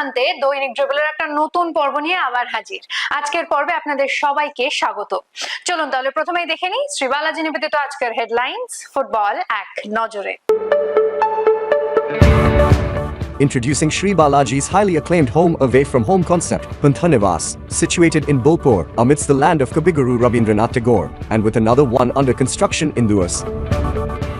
আনতে দৈনিক ড্রিবলের একটা নতুন পর্ব নিয়ে আবার হাজির আজকের পর্বে আপনাদের সবাইকে স্বাগত চলুন তাহলে প্রথমেই দেখে নিই শ্রী বালাজি নিবেদিত আজকের হেডলাইন্স ফুটবল এক নজরে Introducing Sri Balaji's highly acclaimed home away from home concept, Panthanivas, situated in Bolpur, amidst the land of Kabiguru Rabindranath Tagore, and with another one under construction in Duas.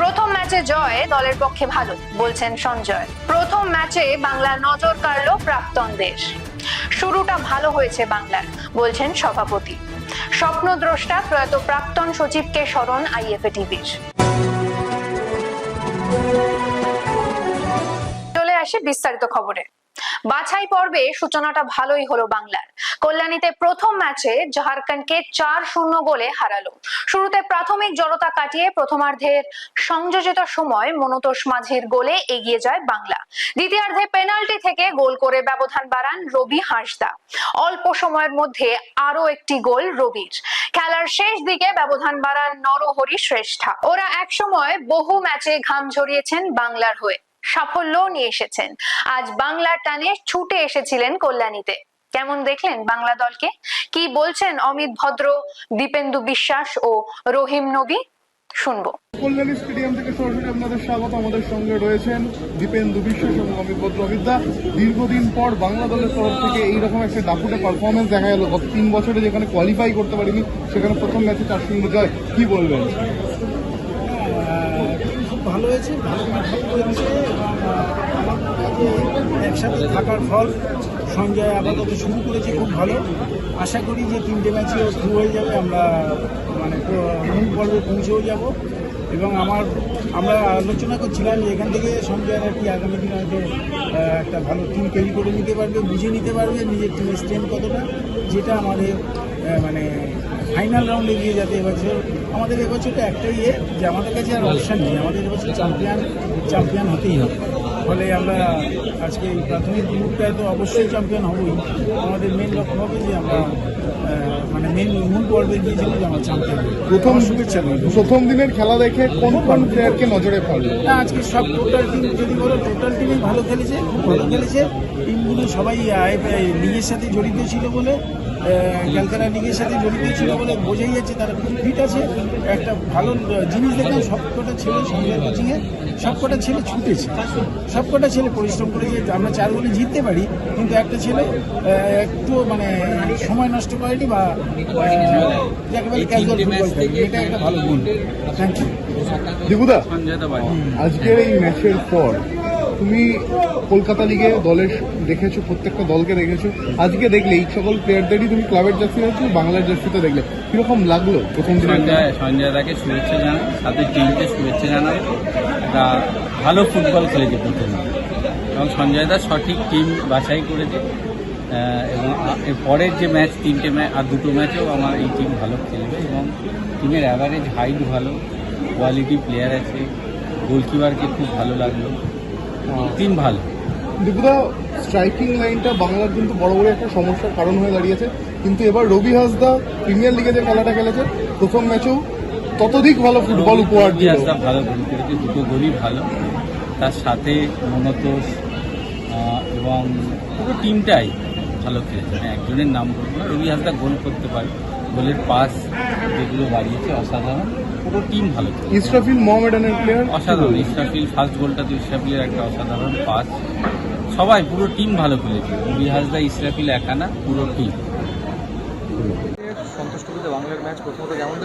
প্রথম ম্যাচে জয় দলের পক্ষে ভালো, বলছেন সঞ্জয়। প্রথম ম্যাচে বাংলা নজর কাড়ল প্রাক্তন দেশ। শুরুটা ভালো হয়েছে বাংলার, বলছেন সভাপতি। স্বপ্নদ্রষ্টা প্রয়াত প্রাক্তন সচিবকে স্মরণ আইএফএ টিভির। চলে আসে বিস্তারিত খবরে। বাছাই পর্বে সূচনাটা ভালোই হলো বাংলার। কল্যাণীতে প্রথম ম্যাচে ঝাড়খণ্ডকে চার শূন্য গোলে হারালো। শুরুতে প্রাথমিক জড়তা কাটিয়ে প্রথমার্ধের সংযোজিত সময় মনোতোষ মাঝির গোলে এগিয়ে যায় বাংলা। দ্বিতীয়ার্ধে পেনাল্টি থেকে গোল করে ব্যবধান বাড়ান রবি হাঁসদা। অল্প সময়ের মধ্যে আরও একটি গোল রবির। খেলার শেষ দিকে ব্যবধান বাড়ান নরহরি শ্রেষ্ঠা। ওরা একসময় বহু ম্যাচে ঘাম ঝরিয়েছেন বাংলার হয়ে। সাফল্য নিয়ে এসেছেন। আজ বাংলার টানে ছুটে এসেছিলেন কল্যাণীতে। কেমন দেখলেন বাংলা দলকে? কি বলছেন অমিত ভদ্র, দীপেন্দু বিশ্বাস ও রহিম নবী? শুনব। কল্যাণী স্টেডিয়াম থেকে সরাসরি আপনাদের স্বাগত। আমাদের সঙ্গে রয়েছেন দীপেন্দু বিশ্বাস এবং অমিত ভদ্র অমিতদা। দীর্ঘদিন পর বাংলা দলের তরফ থেকে এইরকম একটা দাপুটে পারফরমেন্স দেখা গেল। গত তিন বছরে যেখানে কোয়ালিফাই করতে পারিনি, সেখানে প্রথম ম্যাচে চার শূন্য জয়। কি বলবেন? ভালো হয়েছে, ভালো আমার একসাথে থাকার ফল, সঞ্জয় আপাতত শুরু করেছে খুব ভালো। আশা করি যে তিনটে ম্যাচে শুরু হয়ে যাবে, আমরা মানে মূল পর্বে পৌঁছেও যাব। এবং আমার, আমরা আলোচনা করছিলাম যে এখান থেকে সঞ্জয় আর কি আগামী দিনে হয়তো একটা ভালো টিম তৈরি করে নিতে পারবে, বুঝে নিতে পারবে নিজের টিমের স্ট্রেংথ কতটা, যেটা আমাদের মানে ফাইনাল রাউন্ডে গিয়ে যাতে এবছর আমাদের এবছরটা একটাই ইয়ে যে আমাদের কাছে আর অপশান নেই। আমাদের এবছর চ্যাম্পিয়ন চ্যাম্পিয়ন হতেই হবে। ফলে আমরা আজকে এই প্রাথমিক গ্রুপটায় তো অবশ্যই চ্যাম্পিয়ন হবই। আমাদের মেন লক্ষ্য হবে যে আমরা মানে মেন মূল পর্বে গিয়ে যে আমরা চ্যাম্পিয়ন প্রথম শুভেচ্ছা প্রথম দিনের খেলা দেখে কোন কোন প্লেয়ারকে নজরে পড়ল না আজকে সব টোটাল টিম যদি বলো টোটাল টিমই ভালো খেলেছে খুব ভালো খেলেছে। টিমগুলো সবাই লিগের সাথে জড়িত ছিল বলে ক্যালকাটা লিগের সাথে জড়িত ছিল বলে বোঝাই যাচ্ছে তারা খুব ফিট আছে। একটা ভালো জিনিস দেখলাম সবকটা ছেলে সঙ্গে কোচিংয়ে সবকটা ছেলে ছুটেছে। সবকটা ছেলে পরিশ্রম করে করেছে আমরা চার গোলে জিততে পারি কিন্তু একটা ছেলে একটু মানে সময় নষ্ট করেনি বা আহ, যাকে বলে ক্যাজুয়াল ফুটবল এটা একটা ভালো গুণ। থ্যাংক ইউ দীপুদা আজকের এই ম্যাচের পর তুমি কলকাতা লিগে দলের দেখেছ, প্রত্যেকটা দলকে দেখেছ। আজকে দেখলে এই সকল প্লেয়ারদেরই তুমি ক্লাবের জার্সি দেখছ বাংলার জার্সিতে দেখলে। কীরকম লাগল প্রথম দিনের সঞ্জয় সঞ্জয় দাকে শুভেচ্ছা জানাই, সাথে টিমকে শুভেচ্ছা জানাই। একটা ভালো ফুটবল খেলেছে প্রথমে। এবং সঞ্জয় দা সঠিক টিম বাছাই করেছে। এবং পরের যে ম্যাচ তিনটে ম্যাচ আর দুটো ম্যাচেও আমার এই টিম ভালো খেলবে। এবং টিমের অ্যাভারেজ হাইট ভালো কোয়ালিটি প্লেয়ার আছে। গোলকিপারকে খুব ভালো লাগল। টিম ভালো। দীপুদা স্ট্রাইকিং লাইনটা বাংলার কিন্তু বড় বড় একটা সমস্যার কারণ হয়ে দাঁড়িয়েছে। কিন্তু এবার রবি হাসদা প্রিমিয়ার লিগে যে খেলাটা খেলেছে প্রথম ম্যাচেও ততোধিক ভালো ফুটবল উপহার রবি হাসদা ভালো গোল করেছে দুটো গোলই ভালো। তার সাথে মনতোষ এবং পুরো টিমটাই ভালো খেলেছে। মানে একজনের নাম বলব রবি হাসদা গোল করতে পারে। গোলের পাস যেগুলো বাড়িয়েছে অসাধারণ। পুরো টিম ভালো খেলেছে। ইসরাফিল মোহামেডানের প্লেয়ার অসাধারণ। ইসরাফিল ফার্স্ট গোলটা তো ইসরাফিলের একটা অসাধারণ পাস সবাই পুরো টিম ভালো খেলেছে। রবি হাসদা ইসরাফিল একা না পুরো টিম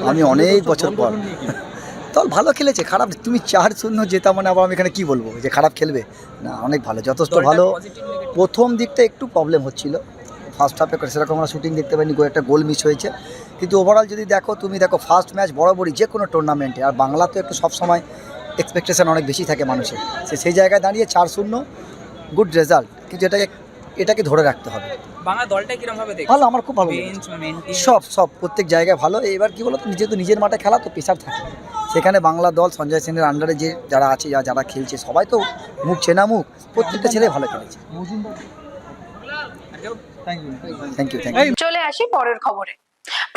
আমি অনেক বছর পর। দল ভালো খেলেছে খারাপ। তুমি চার শূন্য জেতা মানে আবার আমি এখানে কি বলব? যে খারাপ খেলবে? না অনেক ভালো। যথেষ্ট ভালো। প্রথম দিকটা একটু প্রবলেম হচ্ছিল। ফার্স্ট হাফে সেরকম আমরা শুটিং দেখতে পাইনি গো একটা গোল মিস হয়েছে। কিন্তু ওভারঅল যদি দেখো তুমি দেখো ফার্স্ট ম্যাচ বরাবরই যে কোনো টুর্নামেন্টে আর বাংলা তো একটু সবসময় এক্সপেকটেশন অনেক বেশি থাকে মানুষের। সে সেই জায়গায় দাঁড়িয়ে চার শূন্য গুড রেজাল্ট কিন্তু এটাকে এটাকে ধরে রাখতে হবে। বাংলা দলটা ভালো আমার খুব ভালো সব সব প্রত্যেক জায়গায় ভালো। এবার কি বলতো যেহেতু নিজের মাঠে খেলা তো প্রেশার থাকে। সেখানে বাংলা দল সঞ্জয় সেনের আন্ডারে যে যারা আছে যারা খেলছে সবাই তো মুখ চেনা মুখ। প্রত্যেকটা ছেলে ভালো খেলেছে থ্যাংক ইউ থ্যাংক ইউ চলে আসি পরের খবরে।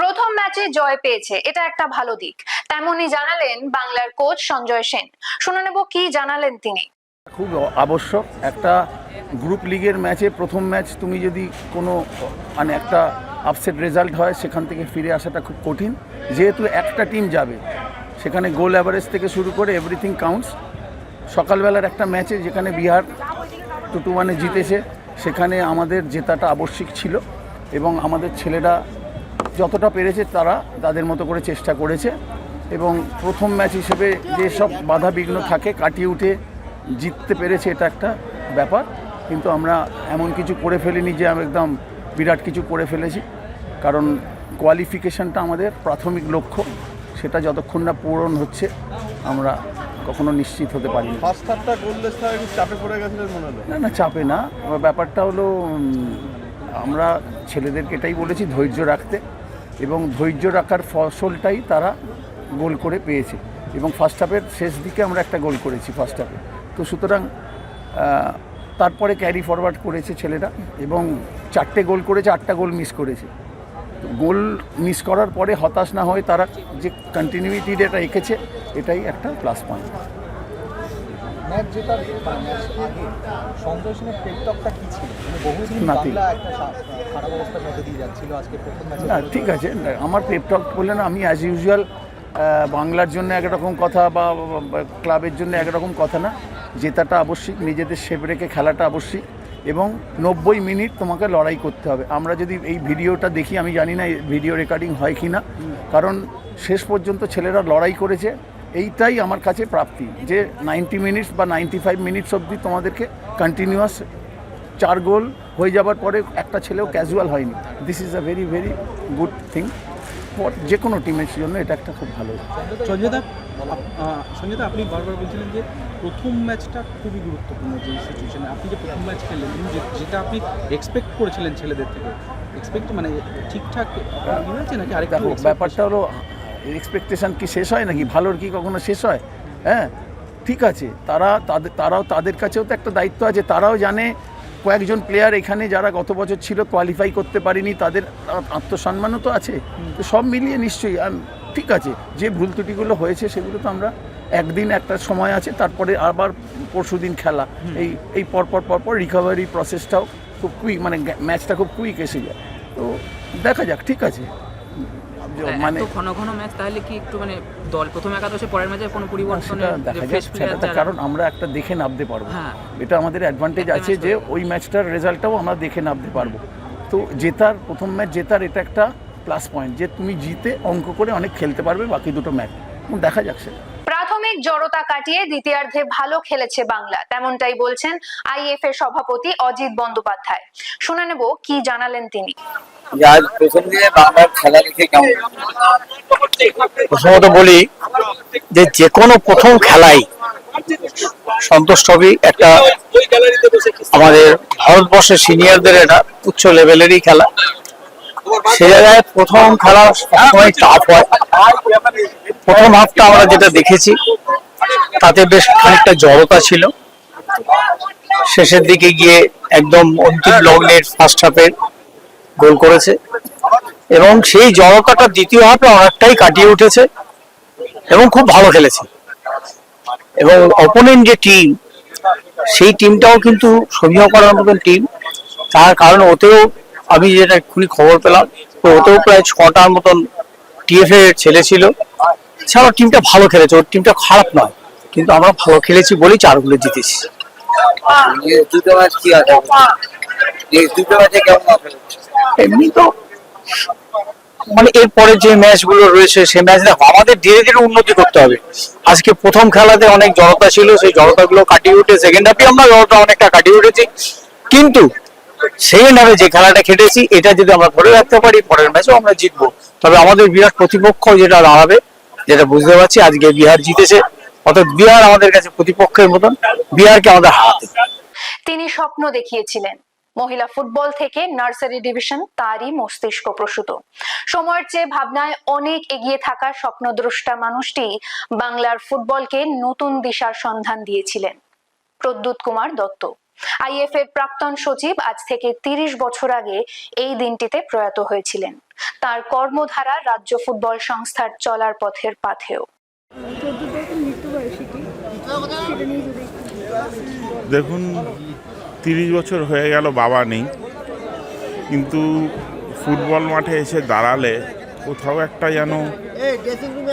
প্রথম ম্যাচে জয় পেয়েছে এটা একটা ভালো দিক। তেমনই জানালেন বাংলার কোচ সঞ্জয় সেন। শুনে নেব কি জানালেন তিনি। খুব আবশ্যক একটা গ্রুপ লিগের ম্যাচে প্রথম ম্যাচ তুমি যদি কোনো মানে একটা আপসেট রেজাল্ট হয় সেখান থেকে ফিরে আসাটা খুব কঠিন। যেহেতু একটা টিম যাবে সেখানে গোল অ্যাভারেজ থেকে শুরু করে এভরিথিং কাউন্টস সকালবেলার একটা ম্যাচে যেখানে বিহার টু টু ওয়ানে জিতেছে সেখানে আমাদের জেতাটা আবশ্যিক ছিল এবং আমাদের ছেলেরা যতটা পেরেছে তারা তাদের মতো করে চেষ্টা করেছে এবং প্রথম ম্যাচ হিসেবে যেসব বাধা বিঘ্ন থাকে কাটিয়ে উঠে জিততে পেরেছে এটা একটা ব্যাপার। কিন্তু আমরা এমন কিছু করে ফেলিনি যে আমি একদম বিরাট কিছু করে ফেলেছি। কারণ কোয়ালিফিকেশনটা আমাদের প্রাথমিক লক্ষ্য, সেটা যতক্ষণ না পূরণ হচ্ছে, আমরা কখনো নিশ্চিত হতে পারি না চাপে পড়ে গেছিলেন মনে হলো না না চাপে না। ব্যাপারটা হলো আমরা ছেলেদেরকে এটাই বলেছি ধৈর্য রাখতে। এবং ধৈর্য রাখার ফসলটাই তারা গোল করে পেয়েছে। এবং ফার্স্ট হাফের শেষ দিকে আমরা একটা গোল করেছি ফার্স্ট হাফে তো সুতরাং তারপরে ক্যারি ফরওয়ার্ড করেছে ছেলেরা এবং চারটে গোল করেছে আটটা গোল মিস করেছে। তো গোল মিস করার পরে হতাশ না হয়ে তারা যে কন্টিনিউটি যেটা রেখেছে এটাই একটা প্লাস পয়েন্ট ম্যাচ জেতার আগে সঞ্জয় সিংয়ের টেকটকটা কি ছিল? মানে বহুদিন বাংলা একটা খারাপ অবস্থার মধ্যে দিয়ে যাচ্ছিল আজকে প্রথম ম্যাচে না ঠিক আছে। না, আমার পেপটক বললেন আমি অ্যাজ ইউজুয়াল বাংলার জন্য একরকম কথা বা বা ক্লাবের জন্য একরকম কথা না। জেতাটা আবশ্যিক নিজেদের শেপ রেখে খেলাটা আবশ্যিক এবং নব্বই মিনিট তোমাকে লড়াই করতে হবে। আমরা যদি এই ভিডিওটা দেখি আমি জানি না ভিডিও রেকর্ডিং হয় কি না কারণ শেষ পর্যন্ত ছেলেরা লড়াই করেছে এইটাই আমার কাছে প্রাপ্তি যে নাইনটি মিনিটস বা নাইনটি ফাইভ মিনিটস অবধি তোমাদেরকে কন্টিনিউয়াস চার গোল হয়ে যাবার পরে একটা ছেলেও ক্যাজুয়াল হয়নি। This is a very very good thing for যে কোনো টিমের জন্য এটা একটা খুব ভালো। সঞ্জয়দা সঞ্জয়দা আপনি বারবার বলছিলেন যে প্রথম ম্যাচটা খুবই গুরুত্বপূর্ণ যে সিচুয়েশনে আপনি যে প্রথম ম্যাচ খেললেন যে- যেটা আপনি এক্সপেক্ট করেছিলেন ছেলেদের থেকে। এক্সপেক্ট মানে ঠিকঠাক নাকি আরেকটু ব্যাপারটা হলো এক্সপেকটেশন কি শেষ হয় নাকি? ভালোর কি কখনো শেষ হয়? হ্যাঁ ঠিক আছে। তারা তাদের তারাও তাদের কাছেও তো একটা দায়িত্ব আছে। তারাও জানে কয়েকজন প্লেয়ার এখানে যারা গত বছর ছিল কোয়ালিফাই করতে পারেনি তাদের আত্মসম্মানও তো আছে। তো সব মিলিয়ে নিশ্চয়ই ঠিক আছে। যে ভুল ত্রুটিগুলো হয়েছে সেগুলো তো আমরা একদিন একটা সময় আছে তারপরে আবার পরশু দিন খেলা এই এই পরপর পরপর রিকভারি প্রসেসটাও খুব কুইক মানে ম্যাচটা খুব কুইক এসে যায়। তো দেখা যাক ঠিক আছে। মানে ঘন ঘন ম্যাচ তাহলে কি একটু মানে দল প্রথম একাদশে পরের ম্যাচে কোনো পরিবর্তন দেখা কারণ আমরা একটা দেখে নামতে পারব। হ্যাঁ। এটা আমাদের অ্যাডভান্টেজ আছে যে ওই ম্যাচটার রেজাল্টটাও আমরা দেখে নামতে পারব। তো জেতার প্রথম ম্যাচ জেতার এটা একটা প্লাস পয়েন্ট যে তুমি জিতে অঙ্ক করে অনেক খেলতে পারবে বাকি দুটো ম্যাচ দেখা যাক সেটা। প্রাথমিক জড়তা কাটিয়ে দ্বিতীয়ার্ধে ভালো খেলেছে বাংলা। তেমনটাই বলছেন আইএফ এর সভাপতি অজিত বন্দ্যোপাধ্যায়। শুনে নেব কি জানালেন তিনি। যে আজ প্রথম দিনে বাংলার খেলা দেখে কেমন প্রথমত বলি যে যে কোনো প্রথম খেলাই সন্তোষ ট্রফি একটা আমাদের ভারতবর্ষের সিনিয়রদের এটা উচ্চ লেভেলেরই খেলা। সে জায়গায় প্রথম খেলা সবসময় টাফ হয়। প্রথম হাফটা আমরা যেটা দেখেছি তাতে বেশ খানিকটা জড়তা ছিল। শেষের দিকে গিয়ে একদম অন্তিম লগ্নের ফার্স্ট হাফের গোল করেছে। এবং সেই জড়তাটা দ্বিতীয় হাফে অনেকটাই কাটিয়ে উঠেছে এবং খুব ভালো খেলেছে। এবং অপোনেন্ট যে টিম সেই টিমটাও কিন্তু সমীহ করার মতন টিম তার কারণ ওতেও আমি যেটা এক্ষুনি খবর পেলাম, তো ওতেও প্রায় ছটার মতন টিএফ এর ছেলে ছিল। এছাড়াও টিমটা ভালো খেলেছে, ওর টিমটা খারাপ নয়। কিন্তু আমরা ভালো খেলেছি বলেই চারগুলো জিতেছি। দুটো ম্যাচ কি আছে? দুটো ম্যাচে কেমন এমনি তো মানে এরপরে যে ম্যাচগুলো রয়েছে সেই ম্যাচ দেখো আমাদের ধীরে ধীরে উন্নতি করতে হবে। আজকে প্রথম খেলাতে অনেক জড়তা ছিল সেই জড়তাগুলো কাটিয়ে উঠে সেকেন্ড হাফে আমরা জড়তা অনেকটা কাটিয়ে উঠেছি। কিন্তু সেকেন্ড হাফে যে খেলাটা খেটেছি এটা যদি আমরা ধরে রাখতে পারি পরের ম্যাচেও আমরা জিতবো। তবে আমাদের বিরাট প্রতিপক্ষ যেটা দাঁড়াবে যেটা বুঝতে পারছি আজকে বিহার জিতেছে। অর্থাৎ বিহার আমাদের কাছে প্রতিপক্ষের মতন, বিহারকে আমাদের হারাতে তিনি স্বপ্ন দেখিয়েছিলেন। মহিলা ফুটবল থেকে নার্সারি ডিভিশন, তারই মস্তিষ্ক প্রসূত। সময়ের চেয়ে ভাবনায় অনেক এগিয়ে থাকা স্বপ্নদ্রষ্টা মানুষটি বাংলার ফুটবলকে নতুন দিশার সন্ধান দিয়েছিলেন। প্রদ্যুৎ কুমার দত্ত। আইএফ এর প্রাক্তন সচিব আজ থেকে তিরিশ বছর আগে এই দিনটিতে প্রয়াত হয়েছিলেন। তার কর্মধারা রাজ্য ফুটবল সংস্থার চলার পথের পাথেও দেখুন, তিরিশ বছর হয়ে গেল বাবা নেই, কিন্তু ফুটবল মাঠে এসে দাঁড়ালে কোথাও একটা যেন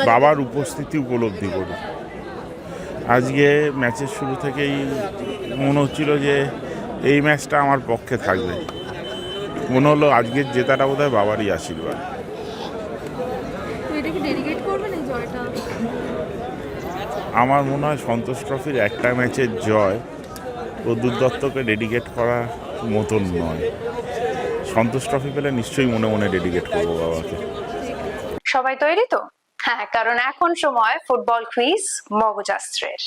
বাবার উপস্থিতি উপলব্ধি করি আজকে ম্যাচের শুরু থেকেই মনে হচ্ছিল যে এই ম্যাচটা আমার পক্ষে থাকবে। মনে হলো আজকের জেতাটা বোধহয় বাবারই আশীর্বাদ এটাকে ডেডিকেট করবেন এই জয়টা আমার মনে হয় সন্তোষ ট্রফির একটা ম্যাচের জয় প্রদ্যুৎ দত্তকে ডেডিকেট করা মতন নয়। সন্তোষ ট্রফি পেলে নিশ্চয়ই মনে মনে ডেডিকেট করব বাবাকে। সবাই তৈরি তো? হ্যাঁ কারণ এখন সময় ফুটবল কুইজ মগজাস্ত্রের।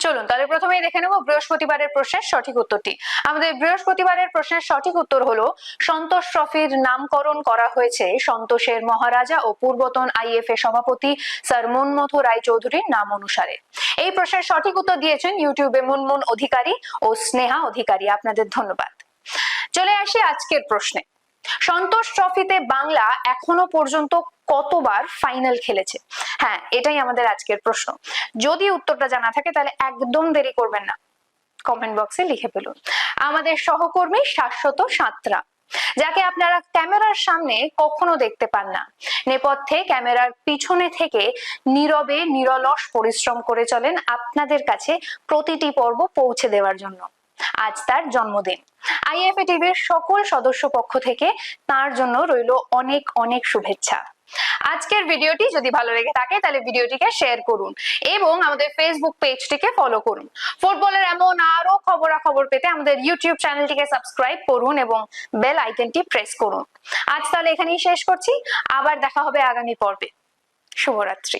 চলুন, তাহলে প্রথমেই দেখে নেব বৃহস্পতিবারের প্রশ্নের সঠিক উত্তরটি। আমাদের বৃহস্পতিবারের প্রশ্নের সঠিক উত্তর হলো, সন্তোষ ট্রফির নামকরণ করা হয়েছে সন্তোষের মহারাজা ও পূর্বতন আইএফএ সভাপতি স্যার মনমথ রায়চৌধুরীর নাম অনুসারে। এই প্রশ্নের সঠিক উত্তর দিয়েছেন ইউটিউবে মুনমুন অধিকারী ও স্নেহা অধিকারী। আপনাদের ধন্যবাদ। চলে আসি আজকের প্রশ্নে। সন্তোষ ট্রফিতে বাংলা এখনও পর্যন্ত কতবার ফাইনাল খেলেছে? হ্যাঁ এটাই আমাদের আজকের প্রশ্ন। যদি উত্তরটা জানা থাকে, তাহলে একদম দেরি করবেন না। কমেন্ট বক্সে লিখে ফেলুন। আমাদের সহকর্মী শাশ্বত সাঁতরা, যাকে আপনারা ক্যামেরার সামনে কখনো দেখতে পান না। নেপথ্যে ক্যামেরার পিছনে থেকে নীরবে, নিরলস পরিশ্রম করে চলেন আপনাদের কাছে প্রতিটি পর্ব পৌঁছে দেওয়ার জন্য। আজ তার জন্মদিন। আইএফএ টিভির সকল সদস্য পক্ষ থেকে তার জন্য রইল অনেক অনেক শুভেচ্ছা। আজকের ভিডিওটি যদি ভালো লেগে থাকে, তাহলে ভিডিওটিকে শেয়ার করুন এবং আমাদের ফেসবুক পেজটিকে ফলো করুন। ফুটবলের এমন আরও খবরাখবর পেতে আমাদের ইউটিউব চ্যানেলটিকে সাবস্ক্রাইব করুন এবং বেল আইকনটি প্রেস করুন। আজ তাহলে এখানেই শেষ করছি। আবার দেখা হবে আগামী পর্বে। শুভরাত্রি।